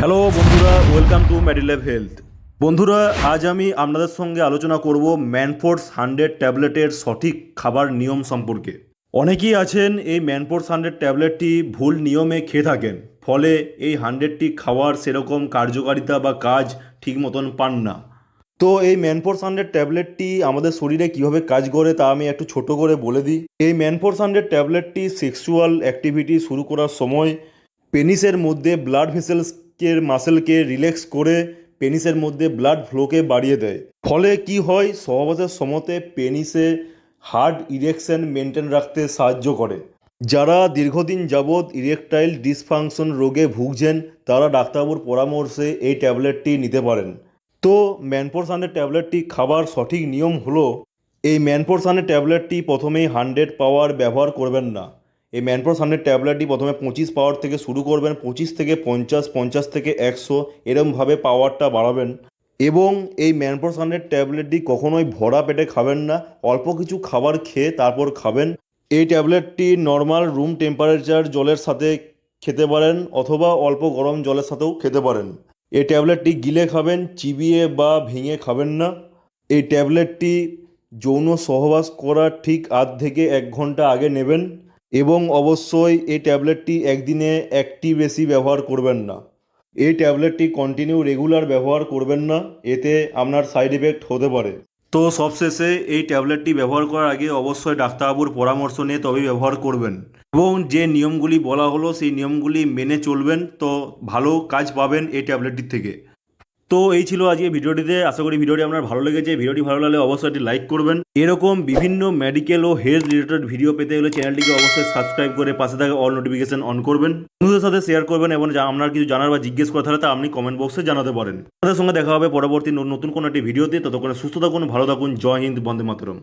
Hello বন্ধুরা welcome to মেডিলেভ health বন্ধুরা, আজ আমি আপনাদের সঙ্গে আলোচনা করব ম্যানফোর্স হান্ড্রেড ট্যাবলেটের সঠিক খাবার নিয়ম সম্পর্কে। অনেকেই আছেন এই ম্যানফোর্স হান্ড্রেড ট্যাবলেটটি ভুল নিয়মে খেয়ে থাকেন, ফলে এই হান্ড্রেডটি খাওয়ার সেরকম কার্যকারিতা বা কাজ ঠিক মতন পান না। তো এই ম্যানফোর্স হান্ড্রেড ট্যাবলেটটি আমাদের শরীরে কীভাবে কাজ করে তা আমি একটু ছোট করে বলে দিই। এই ম্যানফোর্স হান্ড্রেড ট্যাবলেটটি সেক্সুয়াল অ্যাক্টিভিটি শুরু করার সময় পেনিসের মধ্যে ব্লাড ভেসেলসকে মাসেলকে রিল্যাক্স করে পেনিসের মধ্যে ব্লাড ফ্লোকে বাড়িয়ে দেয়। ফলে কি হয়? সহবাসের সময়তে পেনিসে হার্ড ইরেকশন মেনটেন রাখতে সাহায্য করে। যারা দীর্ঘদিন যাবৎ ইরেকটাইল ডিসফাংশন রোগে ভুগছেন, তারা ডাক্তারবাবুর পরামর্শে এই ট্যাবলেটটি নিতে পারেন। তো ম্যানফোরসানের ট্যাবলেটটি খাবার সঠিক নিয়ম হলো, এই ম্যানফোরসানের ট্যাবলেটটি প্রথমেই হান্ড্রেড পাওয়ার ব্যবহার করবেন না। এই ম্যানফোরসানের ট্যাবলেটটি প্রথমে পঁচিশ পাওয়ার থেকে শুরু করবেন, পঁচিশ থেকে পঞ্চাশ পঞ্চাশ থেকে একশো, এরমভাবে পাওয়ারটা বাড়াবেন। এবং এই ম্যানফোরসানের ট্যাবলেটটি কখনোই ভরা পেটে খাবেন না, অল্প কিছু খাবার খেয়ে তারপর খাবেন। এই ট্যাবলেটটি নর্মাল রুম টেম্পারেচার জলের সাথে খেতে পারেন অথবা অল্প গরম জলের সাথেও খেতে পারেন। এই ট্যাবলেটটি গিলে খাবেন, চিবিয়ে বা ভেঙে খাবেন না। এই ট্যাবলেটটি যৌন সহবাস করার ঠিক আধ থেকে এক ঘণ্টা আগে নেবেন। এবং অবশ্যই এই ট্যাবলেটটি একদিনে একটি বেশি ব্যবহার করবেন না। এই ট্যাবলেটটি কন্টিনিউ রেগুলার ব্যবহার করবেন না, এতে আপনার সাইড এফেক্ট হতে পারে। তো সবশেষে এই ট্যাবলেটটি ব্যবহার করার আগে অবশ্যই ডাক্তারবাবুর পরামর্শ নিয়ে তবেই ব্যবহার করবেন। এবং যে নিয়মগুলি বলা হলো, সেই নিয়মগুলি মেনে চলবেন, তো ভালো কাজ পাবেন এই ট্যাবলেটটির থেকে। তো এই ছিল আজকে ভিডিওটিতে। আশা করি ভিডিওটি আপনার ভালো লেগেছে। ভিডিওটি ভালো লাগলে অবশ্যই একটি লাইক করবেন। এরকম বিভিন্ন মেডিকেল ও হেলথ রিলেটেড ভিডিও পেতে হলে চ্যানেলটিকে অবশ্যই সাবস্ক্রাইব করে পাশে থাকা অল নোটিফিকেশন অন করবেন। বন্ধুদের সাথে শেয়ার করবেন এবং আপনার কিছু জানার বা জিজ্ঞেস করা থাকলে তা আপনি কমেন্ট বক্সে জানাতে পারেন। তাদের সঙ্গে দেখা হবে পরবর্তী নতুন কোনো একটি ভিডিওতে ততক্ষণে সুস্থ থাকুন, ভালো থাকুন। জয় হিন্দ, বন্দে মাতরম।